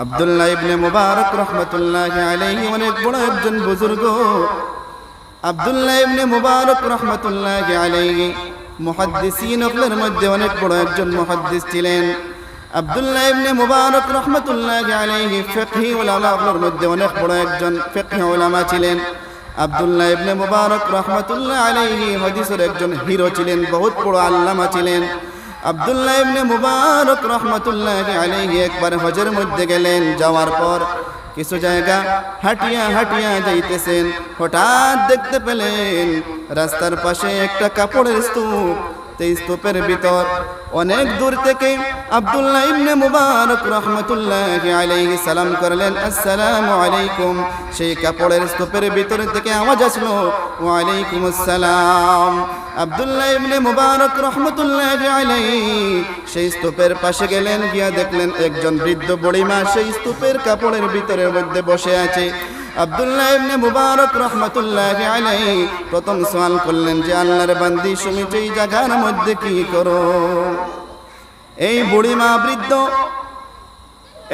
আব্দুল্লাহ ইবনে মুবারক রহমতুল্লাহ আলাইহি অনেক বড় একজন বুজুর্গ। আব্দুল্লাহ ইবনে মুবারক রহমতুল্লাহ আলাইহি মুহাদ্দিসিন অকলের মধ্যে অনেক বড় একজন মুহাদ্দিস ছিলেন। আব্দুল্লাহ ইবনে মুবারক রহমতুল্লাহ আলাইহি ফিকহি উলামা অকলের মধ্যে অনেক বড় একজন ফিকহি উলামা ছিলেন। আব্দুল্লাহ ইবনে মুবারক রহমতুল্লাহ আলাইহি হাদিসের একজন হিরো ছিলেন, বহুত বড় আল্লামা ছিলেন। আব্দুল্লাহ ইবনে মুবারক রহমতুল্লাহ আলাইহি একবার হজের মধ্যে গেলেন, যাওয়ার পর কিছু জায়গা হাঁটিয়া হাঁটিয়া যাইতেছেন। হঠাৎ দেখতে পেলেন রাস্তার পাশে একটা কাপড়ের স্তূপ। সেই স্তূপের ভিতর অনেক দূর থেকে আব্দুল্লাহ ইবনে মুবারক রহমতুল্লাহ আলাইহি সালাম করলেন, আসসালামু আলাইকুম। সেই কাপড়ের স্তূপের ভিতর থেকে আওয়াজ আসলো, ওয়ালাইকুম আসসালাম। আব্দুল্লাহ ইবনে মুবারক রহমতুল্লাহ আলাইহি সেই স্তূপের পাশে গেলেন, গিয়া দেখলেন একজন বৃদ্ধ বড়িমা সেই স্তূপের কাপড়ের ভিতরের মধ্যে বসে আছে। আব্দুল্লাহ ইবনে মুবারক রহমতুল্লাহ আলাইহি প্রথম সওয়াল করলেন যে, আল্লাহর বান্দি তুমি এই জায়গার মধ্যে কি করো? এই বুড়িমা বৃদ্ধ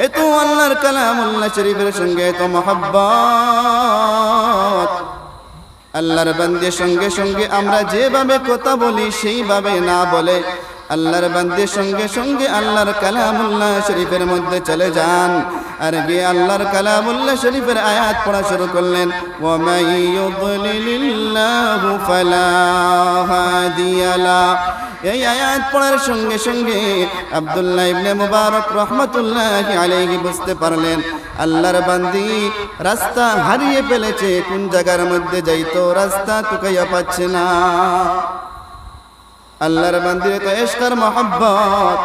এত আল্লাহর কালামুল্লাহ শরীফের সঙ্গে এত মহব্বত। আল্লাহর বান্দির সঙ্গে সঙ্গে আমরা যেভাবে কথা বলি, সেইভাবে না বলে আল্লাহর বান্দির সঙ্গে সঙ্গে আল্লাহর কালামুল্লাহ শরীফের মধ্যে চলে যান। আর গিয়ে আল্লাহর কালামুল্লাহ শরীফের আয়াত পড়া শুরু করলেন, ওয়ামাই ইউদ্লিলিল্লাহু ফালা হাদিয়া লা এই আয়াত পড়ার সঙ্গে সঙ্গে আব্দুল্লাহ ইবনে মুবারক রহমতুল্লাহ আলাইহি বুঝতে পারলেন, আল্লাহর বান্দি রাস্তা হারিয়ে ফেলেছে, কোন জায়গার মধ্যে যাইতো রাস্তা টুকাইয়া পাচ্ছে না। আল্লাহর বান্দির তো এশকার মোহাব্বত।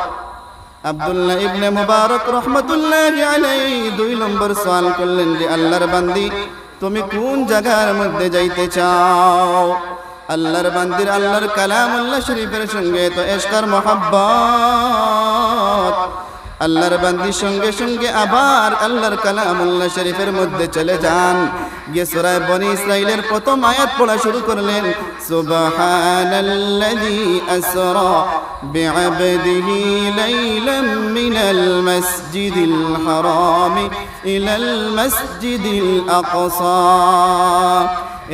আব্দুল্লাহ ইবনে মুবারক রহমতুল্লাহ আলাইহি দুই নম্বর সওয়াল করলেন যে, আল্লাহর বান্দি, তুমি কোন জায়গার মধ্যে যাইতে চাও? আল্লাহর বান্দির আল্লাহর কালামুল্লাহ শরীফের সঙ্গে তো এশকার মোহাব্বত। আল্লাহর বান্দির সঙ্গে সঙ্গে আবার আল্লাহর কালামুল্লাহ শরীফের মধ্যে চলে যান। গিয়ে সুরায় বনি ইসরাইলের প্রথম আয়াত পড়া শুরু করলেন, সুবহানাল্লাযী আসরা বি'আবদিহি লাইলাম মিনাল মাসজিদিল হারাম ইলাল মাসজিদিল আকসা।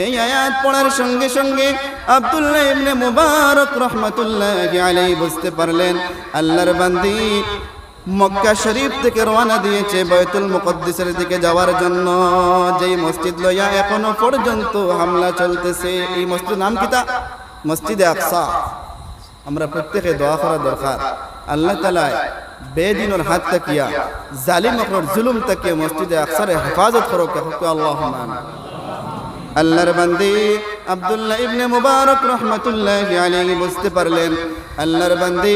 এই আয়াত পড়ার সঙ্গে সঙ্গে আব্দুল্লাহ ইবনে মুবারক রহমতুল্লাহ আলাইহি বুঝতে পারলেন, আল্লাহর বান্দি মক্কা শরীফ থেকে রওনা দিয়েছে বয়তুল মুকদ্দিসের দিকে যাওয়ার জন্য। যেই মসজিদ লইয়া এখনও পর্যন্ত হামলা চলতেছে, এই মসজিদ নাম কিতা মসজিদে আকসা। আমরা প্রত্যেকে দোয়া করা দরকার। আল্লাহ তালায় বেদিনের হাত তাকিয়া, জালিম অকর জুলুম তাকিয়া মসজিদে আকসারে হেফাজত করো কে আল্লাহ আল্লাহর বান্দি আব্দুল্লাহ ইবনে মুবারক রহমতুল্লাহ আলী বুঝতে পারলেন। আল্লাহর বান্দি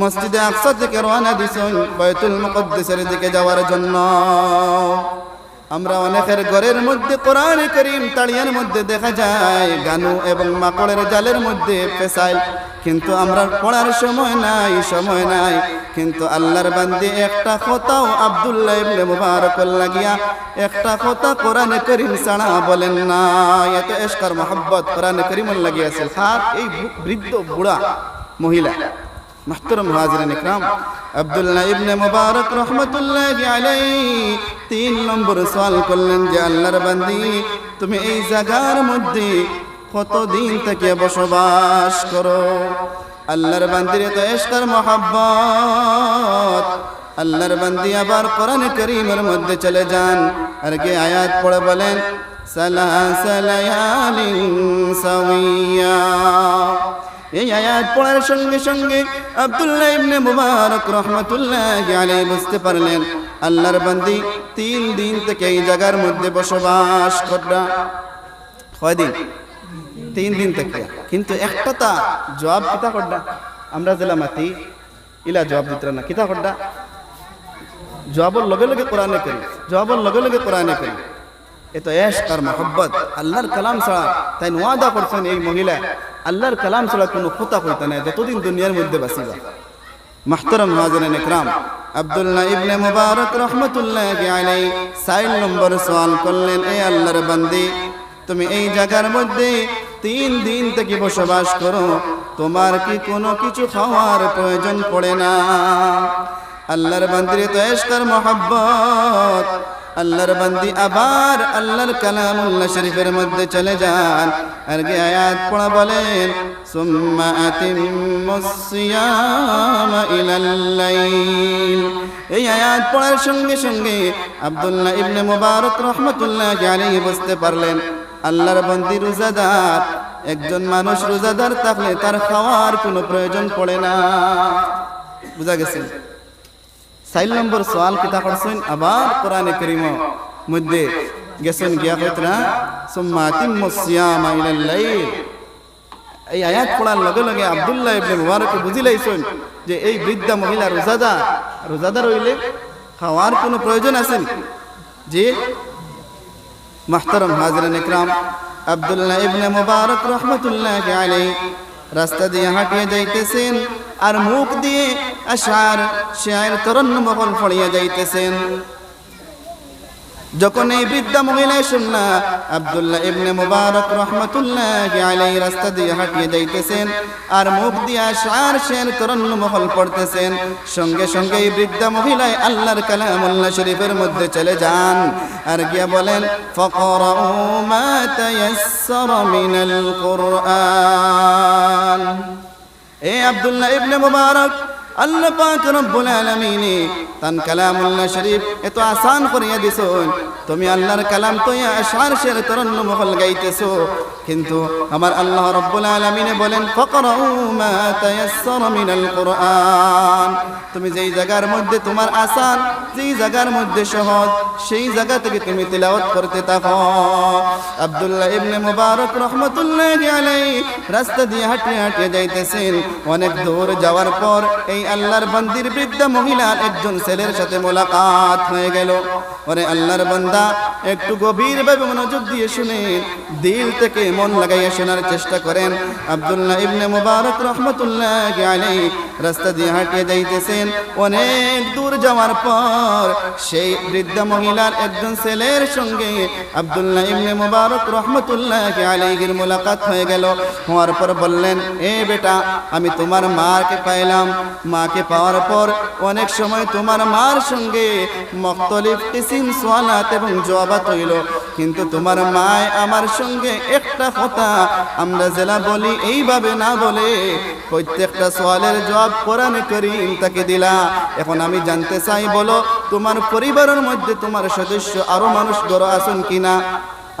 মসজিদে আকসা থেকে রওনা দিছেন, বাইতুল মুকদ্দিসের দিকে যাওয়ার জন্য। আমরা অনেকের ঘরের মধ্যে কোরআন করিম তাড়িয়ার মধ্যে দেখা যায়, গানু এবং মাকড়ের জালের মধ্যে পেশাইল কিন্তু আমরা পড়ার সময় নাই সময় নাই। কিন্তু আল্লাহর বান্দি একটা কথাও আব্দুল্লাহ ইবনে মুবারক লাগিয়া একটা কথা কোরআন করিম ছাড়া বলেন না। এত এশকার মোহাব্বত কোরআন করিম লাগিয়াছে। আর এই বৃদ্ধ বুড়া মহিলা। محترم হাজিরিন ইকরাম আব্দুল্লাহ ইবনে মুবারক রহমতুল্লাহ আলাইহি তিন নম্বর সওয়াল করলেন যে আল্লাহর বান্দি তুমি এই জায়গার মধ্যে কতদিন থেকে বসবাস করো আল্লাহর বান্দির তো এশকার মোহাব্বত আল্লাহর বান্দি আবার কোরআন করিমের মধ্যে চলে যান আর কে আয়াত পড়ে বলেন সালাসালায়ালিন সাওয়িয়া এই আয়াত পড়ার সঙ্গে সঙ্গে আব্দুল্লাহ ইবনে মুবারক রহমতুল্লাহ আলাইহি বুঝতে পারলেন, আল্লাহর বান্দি তিন দিন থেকে এই জায়গার মধ্যে বসবাস কররা কয়দিন তিন দিন থেকে। কিন্তু একটা তা জবাব কিতা করডা? আমরা জেলা মাতি, ইলা জবাব দিত না। কিতা করডা? জবাবর লগে লগে কোরআনে করি, জবাবর লগে লগে কোরআনে করি। এ তো এশ আর মোহব্বত, আল্লাহর কালাম ছাড়া তাই ওয়াদা করছেন এই মহিলা। আল্লাহর কালাম ছাড়া কোনো কথা কইতে নাই, যতদিন দুনিয়ার মধ্যে বাঁচিবা মাহতারাম হাজরান ইকরাম আব্দুল্লাহ ইবনে মুবারক রহমতুল্লাহ আলাই সাইল নম্বর সওয়াল করলেন, এ আল্লাহর বান্দি, তুমি এই জায়গার মধ্যে তিন দিন থেকে বসবাস করো, তোমার কি কোনো কিছু খাওয়ার প্রয়োজন পড়ে না? আল্লাহর বান্দির তো এশকর মোহাব্বত আল্লাহর বান্দি আবার আল্লাহর কালামুল্লাহ শরীফের মধ্যে চলে যান। আর গে আয়াত পড়া বলেন, সুম্মা আতিম্মুস এই আয়াত পড়ার সঙ্গে সঙ্গে আব্দুল্লাহ ইবনে মুবারক রহমতুল্লাহ আলাইহি বুঝতে পারলেন, আল্লাহর বান্দি রোজাদার, একজন মানুষ রোজাদার থাকলে তার খাওয়ার কোনো প্রয়োজন পড়ে না। বুঝা গেছে? চাইল নম্বর সোয়াল কিতা করছেন? আবার কোরআনে করিম মধ্যে গেছেন গিয়া কইত না সুম্মা তিম্মু সিয়ামা ইলাল লাইল। এই আয়াত পড়ার লগে লগে আব্দুল্লাহ ইবনে মুবারক বুঝি লাইছেন যে এই বৃদ্ধা মহিলা রোজাদার রোজাদার হইলে খাওয়ার কোনো প্রয়োজন আছে? যে মাহতারম হাজরান ইকরাম আব্দুল্লাহ ইবনে মুবারক রহমতুল্লাহ আলাইহি, রাস্তা দিয়ে হাঁটিয়ে যাইতেছেন। আর মুখ দিয়ে আশার শেয়ার তরন্ন মহল ফড়িয়ে যাইতেছেন। যখন এই বৃদ্ধা মহিলা শুননা আব্দুল্লাহ ইবনে মুবারক রহমতুল্লাহ আলাইহি রাস্তা দিয়ে হাঁটিয়ে যাইতেছেন আর মুখ দিয়ে আশার শেয়ার তরন্ন মহল পড়তেছেন, সঙ্গে সঙ্গে এই বৃদ্ধা মহিলায় আল্লাহর কালামুল্লাহ শরীফের মধ্যে চলে যান আর গিয়া বলেন তায়াসসারা মিনাল কুরআন। এ আব্দুল্লাহ ইবনে মুবারক, আল্লাহ পাক রব্বুল আলামিন তান কালামুল্লাহ শরীফ এত আসান করিয়া দিছুন। তুমি আল্লাহর কালাম তো আশার শের তরন্ন মহল গাইতেছো। কিন্তু আমার আল্লাহ রব্বুল আলামিন বলেন, ফকরাউ মা তায়াসসারা মিনাল কুরআন। তুমি যেই জায়গার মধ্যে তোমার আসান, যেই জায়গার মধ্যে সহজ, সেই জায়গা থেকে তুমি তিলাওয়াত করতে থাকো। আব্দুল্লাহ ইবনে মুবারক রহমতুল্লাহ আলাইহি রাস্তা দিয়ে হাঁটিয়ে হাঁটিয়ে যাইতেছেন। অনেক দূর যাওয়ার পর এই আল্লাহর বান্দির বৃদ্ধা মহিলার একজন ছেলের সাথে মোলাকাত হয়ে গেল। ওরে আল্লাহর বান্দা, একটু গভীরভাবে মনোযোগ দিয়ে শুনেন। দিল থেকে মন লাগাইয়া শোনার চেষ্টা করেন। আব্দুল্লাহ ইবনে মুবারক রহমতুল্লাহ আলাইহি রাস্তা দিয়ে হাঁটিয়ে যাইতেছেন। অনেক দূর যাওয়ার পর সেই বৃদ্ধা মহিলার একজন ছেলের সঙ্গে আব্দুল্লাহ ইবনে মুবারক রহমতুল্লাহ আলাইহির মোলাকাত হয়ে গেল। হওয়ার পর বললেন, এ বেটা, আমি তোমার মাকে পাইলাম। মাকে পাওয়ার পর অনেক সময় তোমার মার সঙ্গে মখতলিফ কিসিম সোয়ালাত এবং জবাত হইল। কিন্তু তোমার মায় আমার সঙ্গে একটা কথা আমরা জেলা বলি, এইভাবে না বলে প্রত্যেকটা সোয়ালের জবাব কোরআনে করিম তাকে দিলা। এখন আমি জানতে চাই, বলো, তোমার পরিবারের মধ্যে তোমার সদস্য আরও মানুষ গড় আসুন কিনা?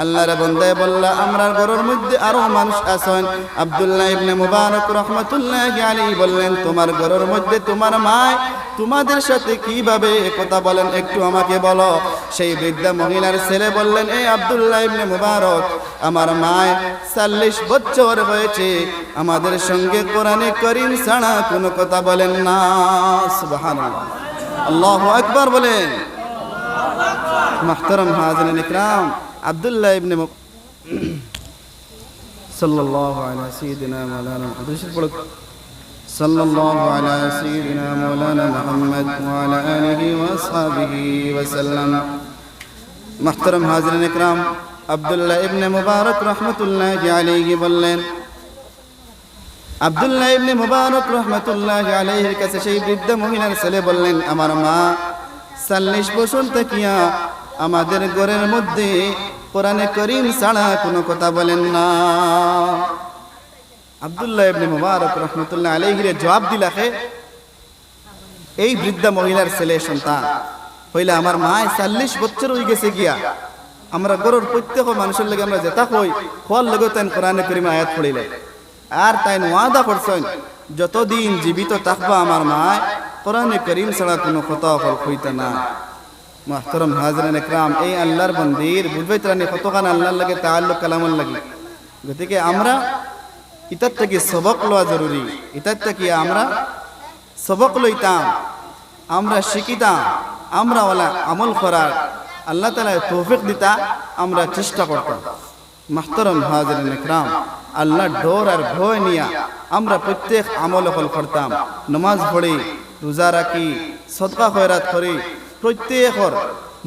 আল্লাহর বন্দায় বললা, আমরার গরুর মধ্যে আরও মানুষ আছেন। আব্দুল্লাহ ইবনে মুবারক রহমতুল্লাহ আলী বললেন, তোমার গরুর মধ্যে তোমার মায় তোমাদের সাথে কীভাবে কথা বলেন একটু আমাকে বলো। সেই বৃদ্ধা মহিলার ছেলে বললেন এই আব্দুল্লাহ ইবনে মুবারক, আমার মায় চল্লিশ বছর হয়েছে। আমাদের সঙ্গে কোরআনে করিম ছাড়া কোনো কথা বলেন না। সুবহানাল্লাহ। আল্লাহু বলেন। মাহতারাম হাজরিন ইকরাম। আবদুল্লাহ ইবনে সাল্লাল্লাহু আলা সাইয়্যিদিনা মাওলানা হাদিসের পড়ো সাল্লাল্লাহু আলা সাইয়্যিদিনা মাওলানা মুহাম্মদ ওয়া আলা আলিহি ওয়া আসহাবিহি ওয়া সাল্লাম। محترم হাজরিন کرام আব্দুল্লাহ ইবনে মুবারক রহমতুল্লাহি আলাইহি বললেন, আব্দুল্লাহ ইবনে মুবারক রহমতুল্লাহি আলাইহির কাছে সেই বৃদ্ধ মহিলার ছেলে বললেন, আমার মা, সাল্লিশ বছর তাকিয়া আমাদের ঘরের মধ্যে কোরআনে করিম ছাড়া কোনো কথা বলেন না। আব্দুল্লাহ ইবনে মুবারক রহমতুল্লাহ আলাইহির জবাব দিলাকে এই বৃদ্ধা মহিলার ছেলে সন্তান, হইলে আমার মায় চাল্লিশ বছর হয়ে গেছে গিয়া, আমরা গরুর প্রত্যেক মানুষের লগে আমরা যেটা কই, খোয়ার লগে তাই কোরআনে করিম আয়াত পড়িলে। আর তাই ওয়াদা করছেন, যতদিন জীবিত থাকবা আমার মায়, কোরআনে করিম ছাড়া কোনো কথা হল কইতা না। মাহতরম হাজরান একরাম এই আল্লাহর মন্দির বুঝবে তারা কতখান আল্লাহর লাগে তাল্লুক কালামর লাগে গতিকে আমরা ইতার থেকে সবক লওয়া জরুরি ইতার থেকে আমরা সবক লইতাম আমরা শিখিতাম আমরা ওলা আমল করার আল্লাহ তালা তৌফিক দিতা আমরা চেষ্টা করতাম মাহতরম হাজরিন ইকরাম আল্লাহ ডোর আর ভয় নিয়া আমরা প্রত্যেক আমল হল করতাম নমাজ পড়ি রোজা রাখি সদকা খয়রাত করি প্রত্যেকর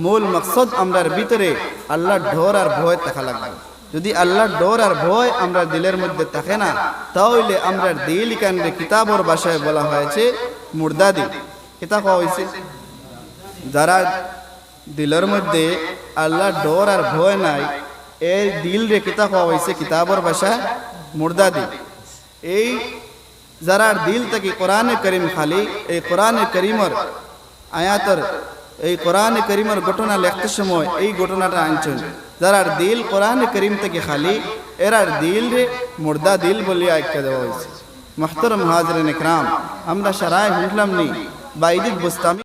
মূল মকসদ আমরার ভিতরে আল্লাহ ডোর আর ভয় থাকা লাগবে। যদি আল্লাহর ডর আর ভয় আমরা দিলের মধ্যে থাকে না, তাহলে আমরা দিল কান্ডে কিতাবর ভাষায় বলা হয়েছে মুর্দাদি। কিতা কোয়া হয়েছে যারা দিলের মধ্যে আল্লাহ ডর আর ভয় নাই, এই দিল রে কিতা কোয়া হয়েছে কিতাবর ভাষা মুর্দা দিল এই যারার দিল থেকে কোরআনে করিম খালি, এই কোরআনে করিমর আয়াতর এই কোরআন করিমের ঘটনা লেখতে সময় এই ঘটনাটা আনছেন। যারার দিল কোরআনে করিম থেকে খালি, এরার দিল রে মুর্দা দিল বলে আখ্যা দেওয়া হয়েছে। মাহতরম হাজরেন একরাম, আমরা সারায় হুঁটলাম নি বা ইদিত বুস্তামি